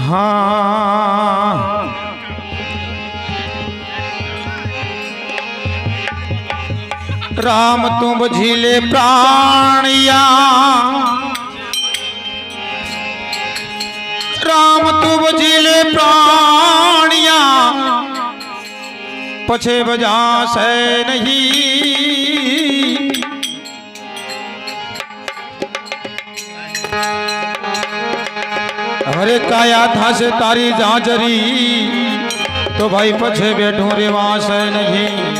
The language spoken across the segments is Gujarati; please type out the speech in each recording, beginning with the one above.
हाँ। राम तुम झीले प्राणिया। राम तुम झीले प्राणिया। पछे बजा से नहीं। अरे काया था से तारी जाजरी। तो भाई पछे बैठू रे नहीं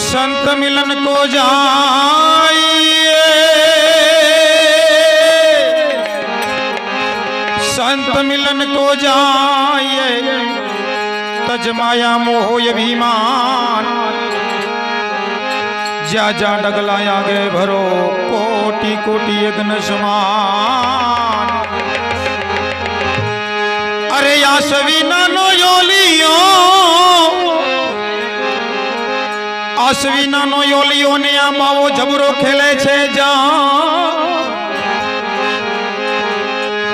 संत मिलन को जाइए। संत मिलन को जाइए। तजमाया मोह अभिमान जा जा डगला आगे भरो। कोटि कोटि यज्ञ समान। अरे या सवी नानो योलियो। आसवी नानो योलियो ने आ मावो जबरो खेले छे जा।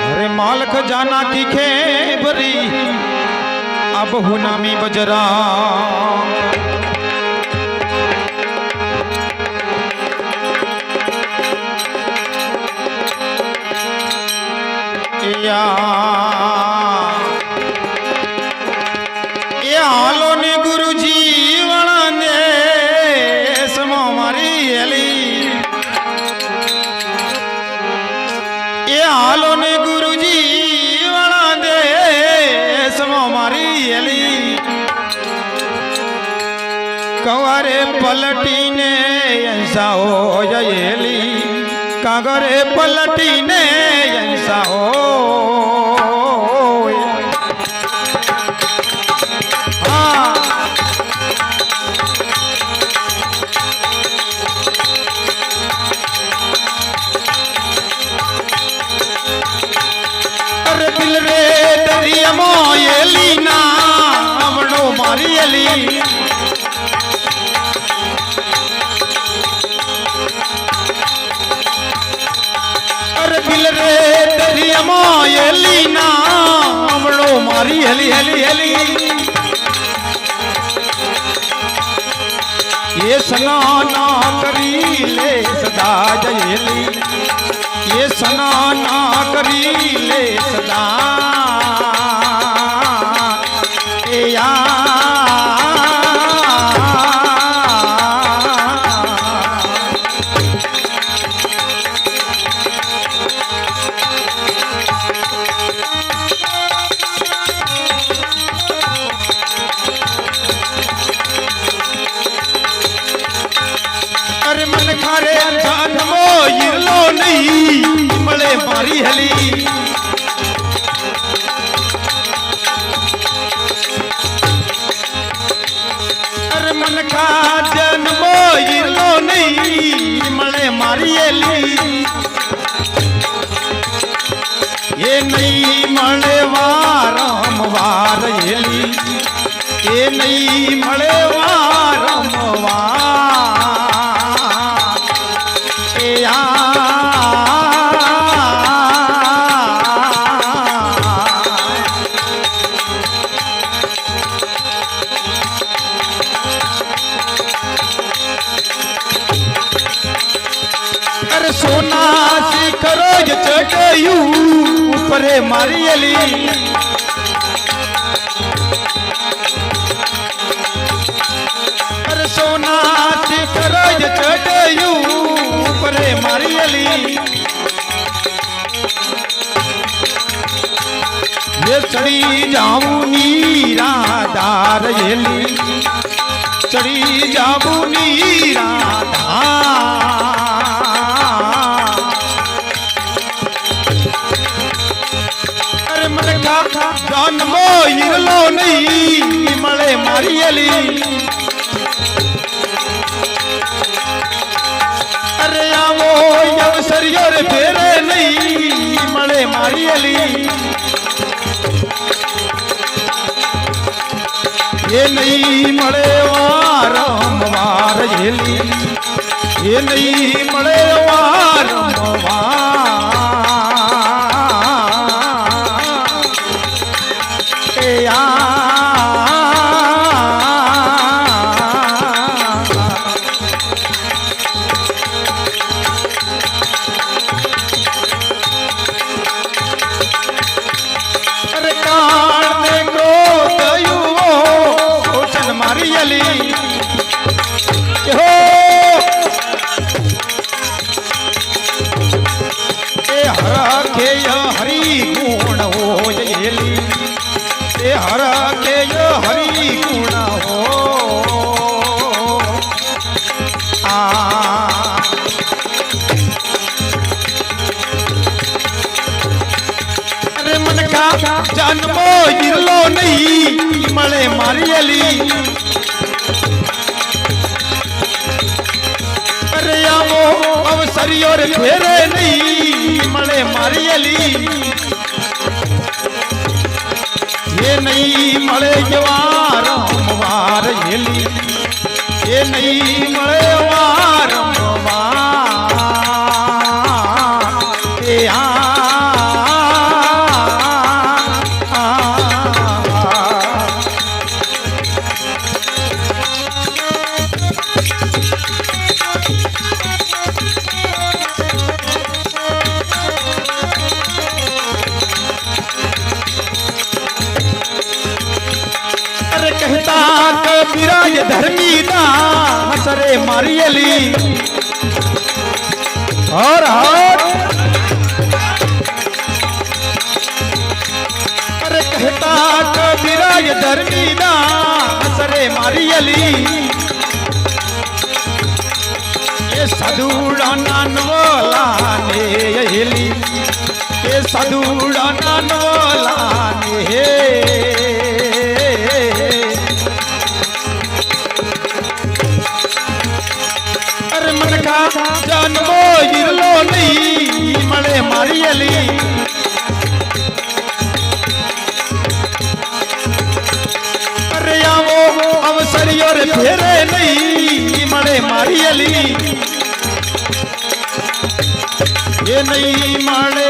अरे मालक जाना की खेबरी। अब हुनामी बजरा। યા એ હાલો ને ગુરુજી વળને, સમો મારી એલી એ હાલો ને ગુરુજી વળને, સમો મારી એલી કવારે પલટીને હો જયેલી કાગરે પલટીને અંસા હો હા એમો એલી ના હમણો મારી હેલી હેલી હેલી. એ સના કરી લે સદા જયેલી. એ સના કરી લે સદા ખારે જાનમો ઈરલો નહીં. મળે મારી હલી. અરે મન ખા જન્મો ઈરલો નહીં. મળે મારી હલી. એ નહીં મળે વાર એલી એ નહીં મળે કરે મારી અલી. સોનાથ ફરજ ચડ્યું પરે મારી અલી. ચડી જાઉં નીરાધાર એલી. ચડી જાઉં નીરાધાર. જન્મો ઈરલો નહીં મળે મારી અલી અરે આવો અવસરિયો રે ફેરે નહીં મળે મારી અલી એ નહીં મળે વારંવાર હેલી એ નહીં મળે વારંવાર હરી ગુણ હોય એલી. તે હર કે હરી ગુણ હો આ. અરે મન કા જન્મો ઈરલો નહીં મળે મારી એલી. આવો અવસરિયો રે ફેરે નહીં, મળે મારી અલી. એ નહીં મળે જવાર વાર હેલી. એ નહીં મળે વારંવાર એ આ કબીરાજ ધર્મી દાસ રે મારી અલી હર હર અરે કહેતા કબીરાજ ધર્મી દાસ રે મારી અલી એ સાધુડા નાનવલા ને હેલી એ સાધુડા નાનવલા ને હે મનકા જન્મો ઈરલો નહીં, મળે મારી અલી અરે આવો, અવસરીઓ રે ફેરે નહીં, મળે મારી અલી એ નહીં મળે